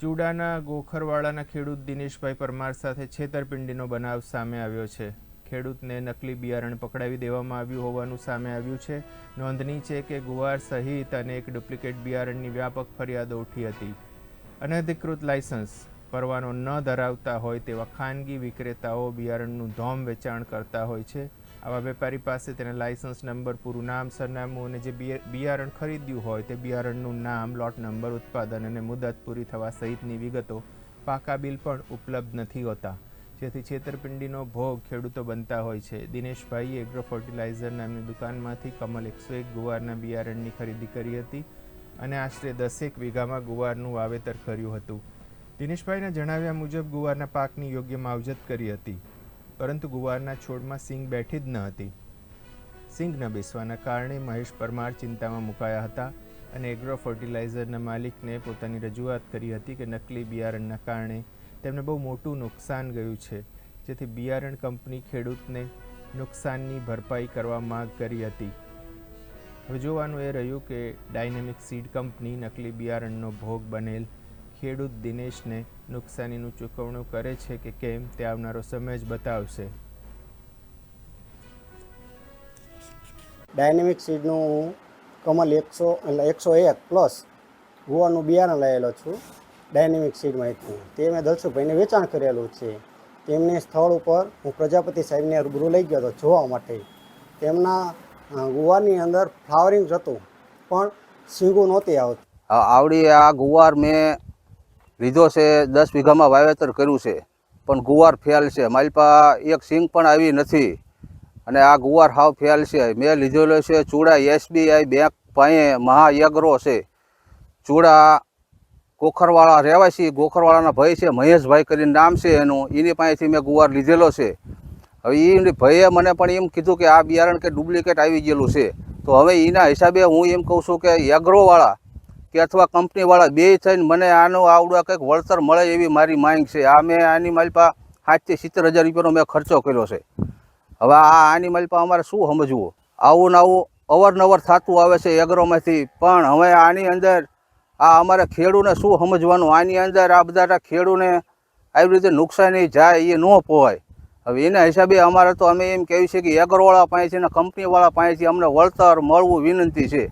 ચૂડાના ગોખરવાડાના ખેડૂત દિનેશભાઈ પરમાર સાથે છેતરપિંડીનો બનાવ સામે આવ્યો છે. ખેડૂતને નકલી બિયારણ પકડાવી દેવામાં આવ્યું હોવાનું સામે આવ્યું છે. નોંધની છે કે ગુવાર સહિત અનેક ડુપ્લિકેટ બિયારણની વ્યાપક ફરિયાદો ઉઠી હતી. અનધિકૃત લાયસન્સ, પરવાનો ન ધરાવતા હોય તેવા ખાનગી વિક્રેતાઓ બિયારણનું ધોમ વેચાણ કરતા હોય છે. આવા વેપારી પાસે તેના લાયસન્સ નંબર, પૂરું નામ, સરનામું અને જે બિયારણ ખરીદ્યું હોય તે બિયારણનું નામ, લોટ નંબર, ઉત્પાદન અને મુદત પૂરી થવા સહિતની વિગતો પાકા બિલ પણ ઉપલબ્ધ નથી હોતા. જેથી છેતરપિંડીનો ભોગ ખેડૂતો બનતા હોય છે. દિનેશભાઈએ એગ્રો ફર્ટિલાઇઝર નામની દુકાનમાંથી કમલ એકસો એક ગુવારના બિયારણની ખરીદી કરી હતી અને આશરે દસેક વીઘામાં ગુવારનું વાવેતર કર્યું હતું. દિનેશભાઈના જણાવ્યા મુજબ ગુવારના પાકની યોગ્ય માવજત કરી હતી. પરંતુ ગુવારના છોડમાં સિંગ બેઠી જ ન હતી. સિંગ ન બેસવાના કારણે મહેશ પરમાર ચિંતામાં મુકાયા હતા અને એગ્રો ફર્ટિલાઇઝરના માલિકને પોતાની રજૂઆત કરી હતી કે નકલી બિયારણના કારણે તેમને બહુ મોટું નુકસાન ગયું છે. જેથી બિયારણ કંપની ખેડૂતને નુકસાનની ભરપાઈ કરવા માંગ કરી હતી. હવે જોવાનું એ રહ્યું કે ડાયનેમિક સીડ કંપની નકલી બિયારણનો ભોગ બનેલ ખેડૂત દિનેશને નુકસાનીનું ચૂકવણું કરે છે કે કેમ તે આવનારો સમય જ બતાવશે. ડાયનેમિક સીડનું હું કમલ એકસો એટલે એકસો એક પ્લસ ગુવાનું બિયારણ લાવેલો છું. ડાયનેમિક સીડમાંથી તે મેં દલસુભાઈને વેચાણ કરેલું છે. તેમને સ્થળ ઉપર હું પ્રજાપતિ સાહેબને રૂબરૂ લઈ ગયો હતો જોવા માટે. તેમના ગુવારની અંદર ફ્લાવરિંગ હતું પણ સીંગું નહોતી આવતી. આવડી આ ગુવાર મેં લીધો છે, દસ વીઘામાં વાવેતર કર્યું છે. પણ ગુવાર ફેલ છે. મારી પાસે એક સિંગ પણ આવી નથી. અને આ ગુવાર હાવ ફેલ છે. મેં લીધેલો છે ચૂડા એસબીઆઈ બેંક પાસે મહા એગ્રો છે. ચૂડા ગોખરવાળા રહેવાસી, ગોખરવાળાના ભાઈ છે, મહેશભાઈ કરીને નામ છે એનું. એની પાસેથી મેં ગુવાર લીધેલો છે. હવે એ ભાઈએ મને પણ એમ કીધું કે આ બિયારણ કે ડુપ્લિકેટ આવી ગયેલું છે. તો હવે એના હિસાબે હું એમ કહું છું કે એગ્રોવાળા કે અથવા કંપનીવાળા બે થઈને મને આનું આવડવા કંઈક વળતર મળે એવી મારી માંગ છે. આ મેં આની મારી પાસે સાતથી સિત્તેર હજાર રૂપિયાનો મેં ખર્ચો કર્યો છે. હવે આ આની મારી પાસે અમારે શું સમજવું? આવું ને આવું અવારનવાર થતું આવે છે એગ્રોમાંથી. પણ હવે આની અંદર આ અમારે ખેડૂને શું સમજવાનું? આની અંદર આ બધા ખેડૂને આવી રીતે નુકસાની જાય એ ન પોવાય હવે એના હિસાબે અમારે તો અમે એમ કહેવું છે કે એગ્રોવાળા પાસેથી અને કંપનીવાળા પાસેથી અમને વળતર મળવું વિનંતી છે.